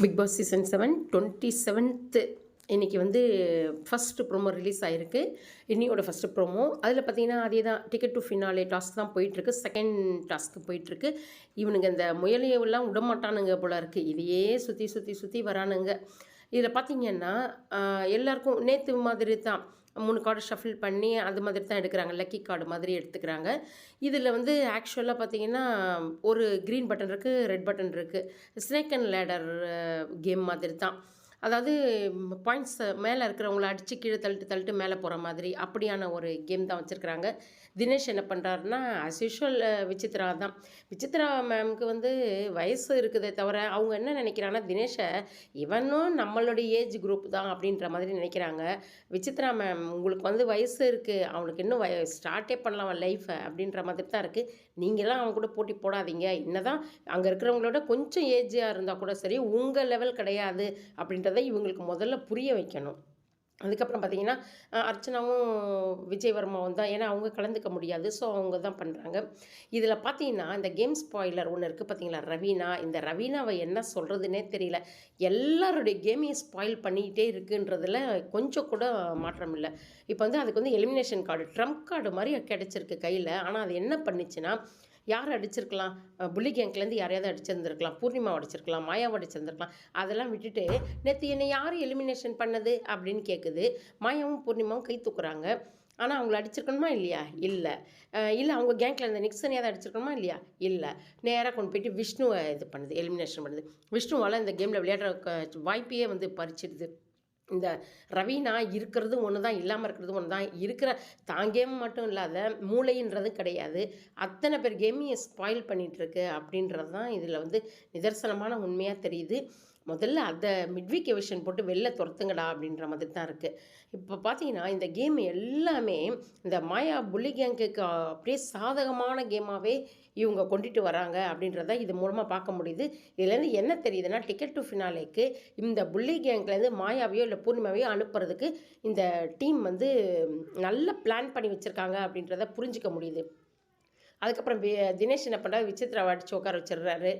Bigg Boss season seven twenty seventh இன்றைக்கி வந்து first promo release ஆகிருக்கு இன்னியோட ஃபஸ்ட்டு ப்ரோமோ அதில் பார்த்தீங்கன்னா அதே தான் டிக்கெட் டு ஃபினாலே டாஸ்க் தான் போயிட்டுருக்கு. செகண்ட் டாஸ்க்கு போயிட்டுருக்கு. இவனுங்க இந்த முயலையெல்லாம் விடமாட்டானுங்க போல இருக்குது இதையே சுற்றி சுற்றி சுற்றி வரானுங்க. இதில் பார்த்தீங்கன்னா எல்லாருக்கும் நேற்று மாதிரி தான் மூணு கார்டு ஷஃபில் பண்ணி அது மாதிரி தான் எடுக்கிறாங்க. லக்கி கார்டு மாதிரி எடுத்துக்கிறாங்க. இதில் வந்து ஆக்சுவலாக பார்த்தீங்கன்னா ஒரு க்ரீன் பட்டன் இருக்குது ரெட் பட்டன் இருக்குது ஸ்னேக் அண்ட் லேடர் கேம் மாதிரி தான். அதாவது பாயிண்ட்ஸ் மேலே இருக்கிறவங்கள அடித்து கீழே தள்ளிட்டு தள்ளிட்டு மேலே போகிற மாதிரி அப்படியான ஒரு கேம் தான் வச்சுருக்குறாங்க. தினேஷ் என்ன பண்ணுறாருன்னா அஸ் usual விசித்ரா தான். விசித்ரா மேம்க்கு வந்து வயசு இருக்குதே தவிர அவங்க என்ன நினைக்கிறாங்கன்னா தினேஷை இவனும் நம்மளுடைய ஏஜ் குரூப் தான் அப்படின்ற மாதிரி நினைக்கிறாங்க. விசித்ரா மேம் உங்களுக்கு வந்து வயசு இருக்குது அவனுக்கு இன்னும் வய ஸ்டார்ட்டே பண்ணலாம் லைஃப்பை அப்படின்ற மாதிரி தான் இருக்குது நீங்களாம் அவங்க கூட போட்டி போடாதீங்க. என்னதான் அங்கே இருக்கிறவங்களோட கொஞ்சம் ஏஜாக இருந்தால் கூட சரி உங்கள் லெவல் கிடையாது அப்படின்ற அப்படின்றத இவங்களுக்கு முதல்ல புரிய வைக்கணும். அதுக்கப்புறம் பார்த்தீங்கன்னா அர்ச்சனாவும் விஜயவர்மாவும் தான். ஏன்னா அவங்க கலந்துக்க முடியாது. ஸோ அவங்க தான் பண்ணுறாங்க இதில் பார்த்தீங்கன்னா இந்த கேம் ஸ்பாய்லர் ஒன்று இருக்குது பார்த்தீங்களா ரவீனா? இந்த ரவீனாவை என்ன சொல்கிறதுனே தெரியல. எல்லாருடைய கேமையும் ஸ்பாயில் பண்ணிக்கிட்டே இருக்குன்றதில் கொஞ்சம் கூட மாற்றம் இல்லை. இப்போ வந்து அதுக்கு வந்து எலிமினேஷன் கார்டு ட்ரம்ப் கார்டு மாதிரி கிடச்சிருக்கு கையில். ஆனால் அது என்ன பண்ணிச்சுன்னா யார் அடிச்சிருக்கலாம்? புள்ளி கேங்க்லேருந்து யாரையாவது அடிச்சிருந்துருக்கலாம். பூர்ணிமா அடிச்சிருக்கலாம் மாயாவை அடிச்சிருந்துருக்கலாம். அதெல்லாம் விட்டுட்டு நேற்று என்னை யார் எலிமினேஷன் பண்ணது அப்படின்னு கேட்குது மாயாவும் பூர்ணிமாவும் கை தூக்குறாங்க. ஆனால் அவங்கள அடிச்சிருக்கணுமா இல்லையா? இல்லை. இல்லை அவங்க கேங்கில் இருந்த நிக்சனையாவது அடிச்சிருக்கணுமா இல்லையா? இல்லை. நேராக கொண்டு போயிட்டு விஷ்ணுவை இது பண்ணுது எலிமினேஷன் பண்ணுது. விஷ்ணுவால் இந்த கேமில் விளையாடுற க- வாய்ப்பையே வந்து பறிச்சிடுது. இந்த ரவீனா இருக்கிறது ஒன்று தான் இல்லாமல் இருக்கிறது ஒன்று தான் இருக்கிற தான் கேம் மட்டும் இல்லாத மூளைன்றது கிடையாது. அத்தனை பேர் கேமையும் ஸ்பாயில் பண்ணிகிட்ருக்கு அப்படின்றது தான் இதில் வந்து நிதர்சனமான உண்மையாக தெரியுது. முதல்ல அதை மிட்விக் எவிஷன் போட்டு வெளில துரத்துங்கடா அப்படின்ற மாதிரி தான் இருக்குது இப்போ பார்த்தீங்கன்னா இந்த கேம் எல்லாமே இந்த மாயா புள்ளி கேங்குக்கு அப்படியே சாதகமான கேமாகவே இவங்க கொண்டுட்டு வராங்க அப்படின்றத இது மூலமாக பார்க்க முடியுது. இதுலேருந்து என்ன தெரியுதுன்னா டிக்கெட் டு ஃபினாலேக்கு இந்த புள்ளி கேங்க்லேருந்து மாயாவையோ இல்லை பூர்ணிமாவையோ அனுப்புறதுக்கு இந்த டீம் வந்து நல்ல பிளான் பண்ணி வச்சுருக்காங்க அப்படின்றத புரிஞ்சிக்க முடியுது. அதுக்கப்புறம் தினேஷ் என்ன பண்ணுறாரு விசித்ரா அடித்து உட்கார வச்சிடுறாரு.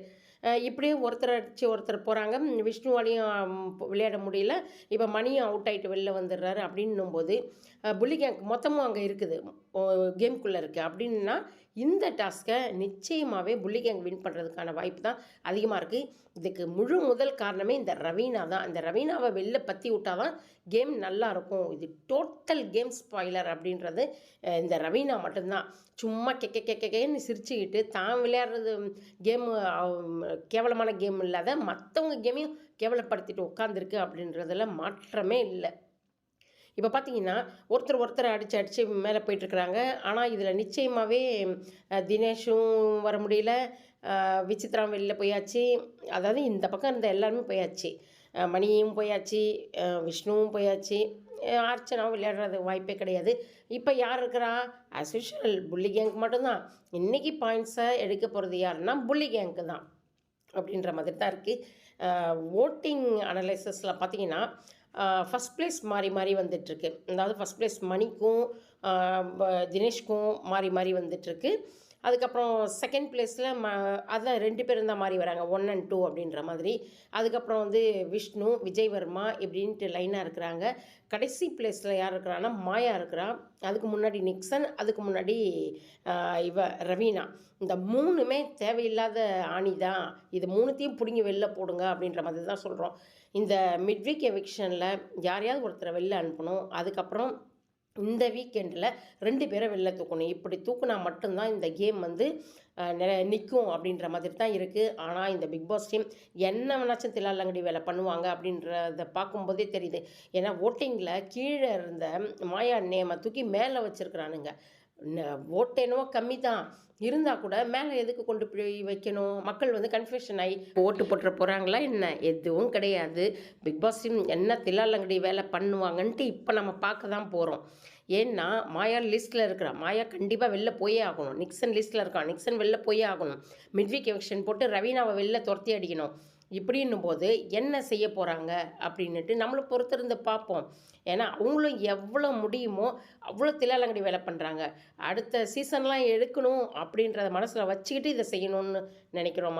இப்படியே ஒருத்தர் அடித்து ஒருத்தர் போகிறாங்க விஷ்ணுவாலையும் விளையாட முடியல. இப்போ மணியும் அவுட் ஆகிட்டு வெளில வந்துடுறாரு அப்படின்னும் போது புள்ளி கேங்க் மொத்தமும் அங்கே இருக்குது. கேம்குள்ளே இருக்குது அப்படின்னா இந்த டாஸ்க்கை நிச்சயமாகவே புள்ளி கேங் வின் பண்ணுறதுக்கான வாய்ப்பு தான் அதிகமாக இருக்குது இதுக்கு முழு முதல் காரணமே இந்த ரவீனா தான். இந்த ரவீனாவை வெளில பற்றி விட்டால் தான் கேம் நல்லா இருக்கும். இது டோட்டல் கேம் ஸ்பாய்லர் அப்படின்றது இந்த ரவீனா மட்டும்தான். சும்மா கெக்க கெக்க கெக்கன்னு சிரிச்சுக்கிட்டு தான் விளையாடுறது கேமு கேவலமான கேம் இல்லாத மற்றவங்க கேமையும் கேவலப்படுத்திட்டு உட்காந்துருக்கு அப்படின்றதுல மாற்றமே இல்லை. இப்போ பார்த்தீங்கன்னா ஒருத்தர் ஒருத்தர் அடித்து அடித்து மேலே போயிட்டுருக்குறாங்க. ஆனால் இதில் நிச்சயமாகவே தினேஷும் வர முடியல. அஹ், வெளியில் போயாச்சு. அதாவது இந்த பக்கம் இருந்த எல்லாருமே போயாச்சு. மணியும் போயாச்சு. விஷ்ணுவும் போயாச்சு. அர்ச்சனாவும் விளையாடுறது வாய்ப்பே கிடையாது. இப்போ யார் இருக்கிறா? ஆஸ் யூஷுவல் புள்ளி கேங்க் மட்டும்தான். இன்றைக்கி பாயிண்ட்ஸை எடுக்க போகிறது யாருன்னா புள்ளி கேங்க்கு தான். அப்படின்ற மாதிரி தான் இருக்குது ஓட்டிங் அனலைசஸில் பார்த்தீங்கன்னா ஃபஸ்ட் ப்ளேஸ் மாறி மாறி வந்துட்டுருக்கு. அதாவது ஃபஸ்ட் ப்ளேஸ் மணிக்கும் தினேஷ்க்கும் மாறி மாறி வந்துட்டுருக்கு. அதுக்கப்புறம் செகண்ட் பிளேஸில் ம அதான் ரெண்டு பேரும் தான் மாறி வராங்க. ஒன் அண்ட் டூ அப்படின்ற மாதிரி. அதுக்கப்புறம் வந்து விஷ்ணு விஜய் வர்மா இப்படின்ட்டு லைனாக இருக்கிறாங்க. கடைசி பிளேஸில் யார் இருக்கிறான்னா மாயா இருக்கிறா. அதுக்கு முன்னாடி நிக்சன் அதுக்கு முன்னாடி இவ ரவீனா. இந்த மூணுமே தேவையில்லாத ஆணி தான். இது மூணுத்தையும் பிடுங்கி வெளில போடுங்க அப்படின்ற மாதிரி தான் சொல்கிறோம் இந்த மிட்விக் எவிக்ஷனில் யாரையாவது ஒருத்தரை வெளில அனுப்பணும். அதுக்கப்புறம் இந்த வீக்கெண்டில் ரெண்டு பேரை வெளில தூக்கணும். இப்படி தூக்குனா மட்டும்தான் இந்த கேம் வந்து நிற்கும் அப்படின்ற மாதிரி தான் இருக்குது ஆனால் இந்த பிக் பாஸ் டீம் என்ன வேணாச்சும் தில்லாலங்கடி வேலை பண்ணுவாங்க அப்படின்றத பார்க்கும்போதே தெரியுது. ஏன்னா ஓட்டிங்கில் கீழே இருந்த மாயா நேமை தூக்கி மேலே வச்சுருக்குறானுங்க. ஓட்டு என்னவோ கம்மி தான் இருந்தால் கூட மேலே எதுக்கு கொண்டு போய் வைக்கணும்? மக்கள் வந்து கன்ஃபியூஷன் ஆகி ஓட்டு போட்டுற போகிறாங்களா என்ன? எதுவும் கிடையாது. பிக்பாஸ் என்ன தில்லாலங்கடி வேலை பண்ணுவாங்கன்ட்டு இப்போ நம்ம பார்க்க தான் போகிறோம் ஏன்னா மாயா லிஸ்ட்டில் இருக்கிறா. மாயா கண்டிப்பாக வெளில போயே ஆகணும். நிக்சன் லிஸ்ட்டில் இருக்கான் நிக்சன் வெளில போயே ஆகணும். மிட்விக் எலெக்ஷன் போட்டு ரவீனாவை வெளில துரத்தி அடிக்கணும். இப்படின்னும் போது என்ன செய்ய போகிறாங்க அப்படின்னுட்டு நம்மளை பொறுத்திருந்து பார்ப்போம். ஏன்னா அவங்களும் எவ்வளோ முடியுமோ அவ்வளோ தில்லாலங்கடி வேலை பண்ணுறாங்க அடுத்த சீசன்லாம் எடுக்கணும் அப்படின்றத மனசில் வச்சுக்கிட்டு இதை செய்யணும்னு நினைக்கிறோம்